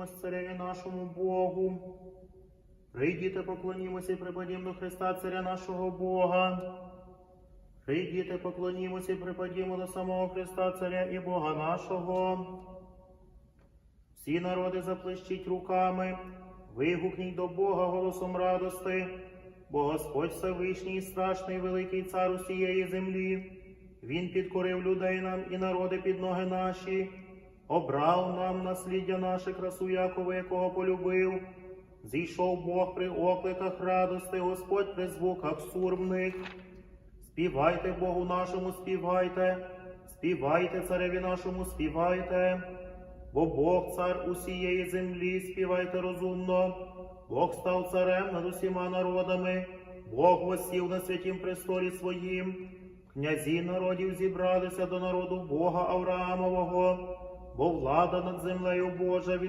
поклонімось цареві нашому Богу. Прийдіте, поклонімося і припадімо до Христа, царя нашого Бога. Прийдіте, поклонімося і припадімо до самого Христа, царя і Бога нашого. Всі народи заплещіть руками, вигукніть до Бога голосом радости, бо Господь Всевишній, страшний великий цар усієї землі. Він підкорив людей нам і народи під ноги наші, обрав нам насліддя наше красу Якова, якого полюбив. Зійшов Бог при окликах радости, Господь при звуках сурмних. Співайте Богу нашому, співайте, співайте цареві нашому, співайте, бо Бог цар усієї землі, співайте розумно, Бог став царем над усіма народами, Бог восів на святім престолі своїм, князі народів зібралися до народу Бога Авраамового, бо влада над землею Божа